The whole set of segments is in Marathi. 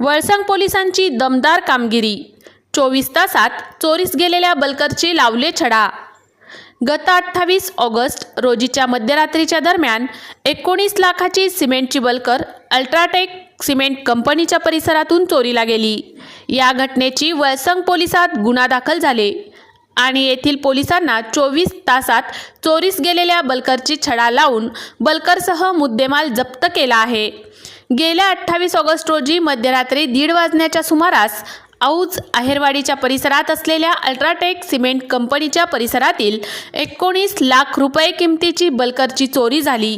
वळसंग पोलिसांची दमदार कामगिरी. चोवीस तासात चोरीस गेलेल्या बलकरची लावले छडा. गत अठ्ठावीस ऑगस्ट रोजीच्या मध्यरात्रीच्या दरम्यान एकोणीस लाखाची सिमेंटची बलकर अल्ट्राटेक सिमेंट कंपनीच्या परिसरातून चोरीला गेली. या घटनेची वळसंग पोलिसात गुन्हा दाखल झाले आणि येथील पोलिसांना चोवीस तासात चोरीस गेलेल्या बलकरची छडा लावून बलकरसह मुद्देमाल जप्त केला आहे. गेल्या अठ्ठावीस ऑगस्ट रोजी मध्यरात्री दीड वाजण्याच्या सुमारास औज आहेरवाडीच्या परिसरात असलेल्या अल्ट्राटेक सिमेंट कंपनीच्या परिसरातील एकोणीस लाख रुपये किमतीची बलकरची चोरी झाली.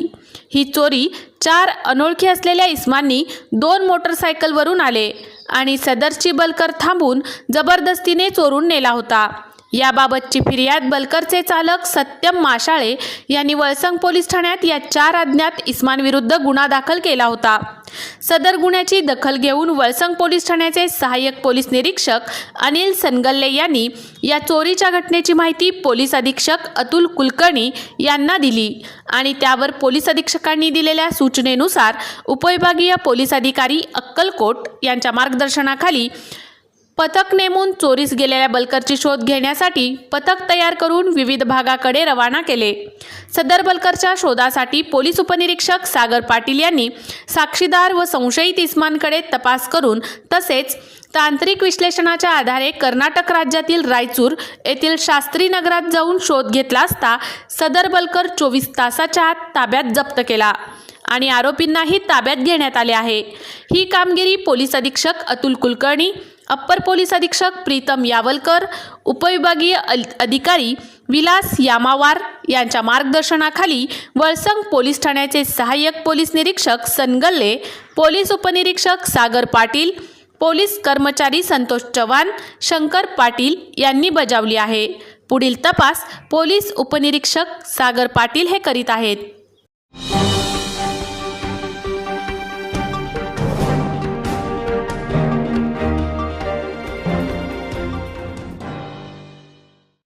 ही चोरी चार अनोळखी असलेल्या इस्मांनी दोन मोटरसायकलवरून आले आणि सदरची बलकर थांबून जबरदस्तीने चोरून नेला होता. याबाबतची फिर्याद बलकरचे चालक सत्यम माशाळे यांनी वळसंग पोलीस ठाण्यात या चार अज्ञात इस्मानविरुद्ध गुन्हा दाखल केला होता. सदर गुन्ह्याची दखल घेऊन वळसंग पोलीस ठाण्याचे सहाय्यक पोलीस निरीक्षक अनिल सनगल्ले यांनी या चोरीच्या घटनेची माहिती पोलीस अधीक्षक अतुल कुलकर्णी यांना दिली आणि त्यावर पोलीस अधीक्षकांनी दिलेल्या सूचनेनुसार उपविभागीय पोलीस अधिकारी अक्कलकोट यांच्या मार्गदर्शनाखाली पथक नेमून चोरीस गेलेल्या बलकरची शोध घेण्यासाठी पथक तयार करून विविध भागाकडे रवाना केले. सदर बलकरच्या शोधासाठी पोलीस उपनिरीक्षक सागर पाटील यांनी साक्षीदार व संशयित इस्मांकडे तपास करून तसेच तांत्रिक विश्लेषणाच्या आधारे कर्नाटक राज्यातील रायचूर येथील शास्त्री नगरात जाऊन शोध घेतला असता सदर बलकर चोवीस तासाच्या आत ताब्यात जप्त केला आणि आरोपींनाही ताब्यात घेण्यात आले आहे. ही कामगिरी पोलीस अधीक्षक अतुल कुलकर्णी अप्पर पोलीस अधीक्षक प्रीतम यावलकर उपविभागीय अल- अधिकारी विलास यामावार यांच्या मार्गदर्शनाखाली वळसंग पोलीस ठाण्याचे सहाय्यक पोलीस निरीक्षक सनगल्ले पोलीस उपनिरीक्षक सागर पाटील पोलीस कर्मचारी संतोष चव्हाण शंकर पाटील यांनी बजावली आहे. पुढील तपास पोलीस उपनिरीक्षक सागर पाटील हे करीत आहेत.